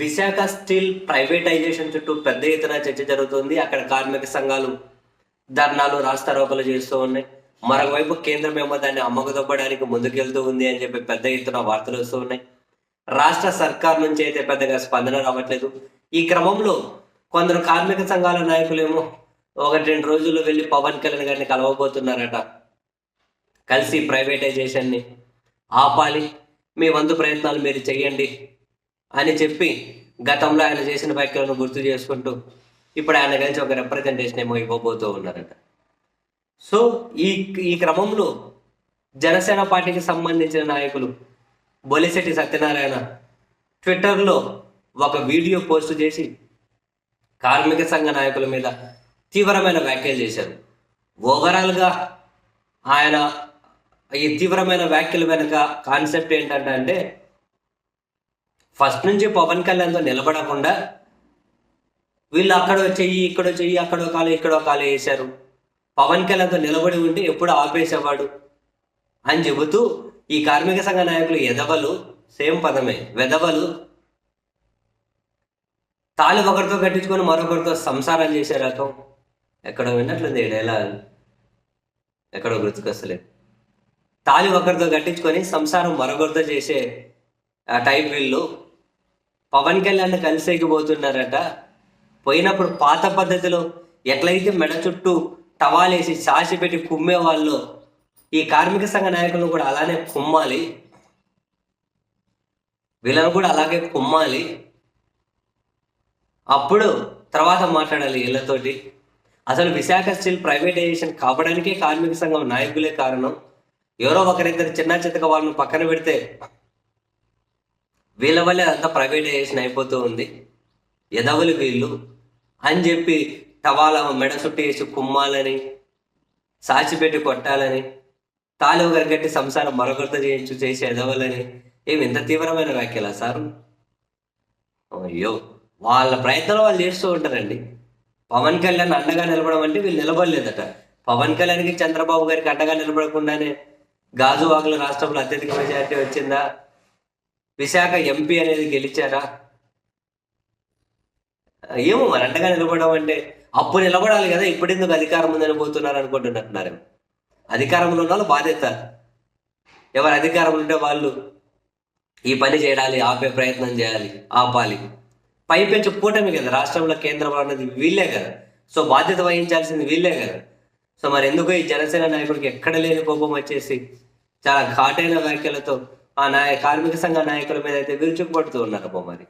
Visakha steel privatisation చుట్టూ పెద్ద ఎత్తున చర్చ జరుగుతుంది. అక్కడ కార్మిక సంఘాలు ధర్నాలు రాస్తారోకలు చేస్తూ ఉన్నాయి. మరోవైపు కేంద్రం ఏమో దాన్ని అమ్మకదొబ్బడానికి ముందుకెళ్తూ ఉంది అని చెప్పి పెద్ద ఎత్తున వార్తలు వస్తూ ఉన్నాయి. రాష్ట్ర సర్కార్ నుంచి అయితే పెద్దగా స్పందన రావట్లేదు. ఈ క్రమంలో కొందరు కార్మిక సంఘాల నాయకులేమో ఒకటి రెండు రోజుల్లో వెళ్ళి పవన్ కళ్యాణ్ గారిని కలవబోతున్నారట. కలిసి ప్రైవేటైజేషన్ని ఆపాలి. మీ వంతు ప్రయత్నాలు మీరు చేయండి అని చెప్పి గతంలో ఆయన చేసిన వ్యాఖ్యలను గుర్తు చేసుకుంటూ ఇప్పుడు ఆయన కలిసి ఒక రిప్రజెంటేషన్ ఏమో ఇవ్వబోతూ ఉన్నారట. సో ఈ ఈ క్రమంలో జనసేన పార్టీకి సంబంధించిన నాయకులు బొలిశెట్టి సత్యనారాయణ ట్విట్టర్లో ఒక వీడియో పోస్ట్ చేసి కార్మిక సంఘ నాయకుల మీద తీవ్రమైన వ్యాఖ్యలు చేశారు. ఓవరాల్గా ఆయన ఈ తీవ్రమైన వ్యాఖ్యల వెనుక కాన్సెప్ట్ ఏంటంటే అంటే ఫస్ట్ నుంచి పవన్ కళ్యాణ్తో నిలబడకుండా వీళ్ళు అక్కడో చెయ్యి ఇక్కడో చెయ్యి అక్కడో కాలు ఇక్కడో కాలు వేశారు. పవన్ కళ్యాణ్తో నిలబడి ఉంటే ఎప్పుడు ఆపేసేవాడు? అని చెబుతూ ఈ కార్మిక సంఘ నాయకులు ఎదవలు సేమ్ పదమే వెదవలు తాళి ఒకరితో కట్టించుకొని మరొకరితో సంసారం చేసే రకం. ఎక్కడో విన్నట్లుంది ఈ ఎక్కడో గుర్తుకొస్తలేదు. తాళి ఒకరితో కట్టించుకొని సంసారం మరొకరితో చేసే ఆ టైప్ వీళ్ళు. పవన్ కళ్యాణ్ కలిసేకి పోతున్నారట పోయినప్పుడు పాత పద్ధతిలో ఎట్లయితే మెడ చుట్టూ టవాలేసి సాసి పెట్టి కుమ్మే వాళ్ళు ఈ కార్మిక సంఘ నాయకులను కూడా అలానే కుమ్మాలి. వీళ్ళను కూడా అలాగే కుమ్మాలి. అప్పుడు తర్వాత మాట్లాడాలి వీళ్ళతోటి. అసలు విశాఖ స్టీల్ ప్రైవేటైజేషన్ కావడానికే కార్మిక సంఘం నాయకులే కారణం. ఎవరో ఒకరిద్దరు చిన్న చితక వాళ్ళని పక్కన పెడితే వీళ్ళ వల్లే అంతా ప్రైవేటైజేషన్ అయిపోతూ ఉంది. ఎదవలు వీళ్ళు అని చెప్పి టవాల మెడ చుట్టేసి కుమ్మాలని సాచిపెట్టి కొట్టాలని తాలి ఒకరి సంసారం మరొకరితో చేయించు చేసి ఎదవలని ఏమి ఇంత తీవ్రమైన వ్యాఖ్యలా సార్? అయ్యో వాళ్ళ ప్రయత్నాలు వాళ్ళు చేస్తూ ఉంటారండి. పవన్ కళ్యాణ్ అండగా నిలబడడం అంటే వీళ్ళు నిలబడలేదట. పవన్ కళ్యాణ్కి చంద్రబాబు గారికి అండగా నిలబడకుండానే గాజువాకుల రాష్ట్రంలో అత్యధిక మెజారిటీ వచ్చిందా? విశాఖ ఎంపీ అనేది గెలిచారా? ఏమో మరి అండగా నిలబడడం అంటే అప్పుడు నిలబడాలి కదా ఇప్పుడెందుకు అధికారం ఉందని పోతున్నారు అనుకుంటున్నట్టున్నారు. అధికారంలో ఉన్న వాళ్ళు బాధ్యత. ఎవరు అధికారంలో ఉంటే వాళ్ళు ఈ పని చేయాలి ఆపే ప్రయత్నం చేయాలి ఆపాలి. పైపెంచు కూటమి కదా రాష్ట్రంలో కేంద్రం అన్నది వీళ్ళే కదా. సో బాధ్యత వహించాల్సింది వీళ్ళే కదా. సో మరి ఎందుకు ఈ జనసేన నాయకుడికి ఎక్కడ లేని కోపం వచ్చేసి చాలా ఘాటైన వ్యాఖ్యలతో ఆ నాయ కార్మిక సంఘ నాయకుల మీద అయితే విరుచుకుపడుతూ ఉన్నారు అబ్బో మరి.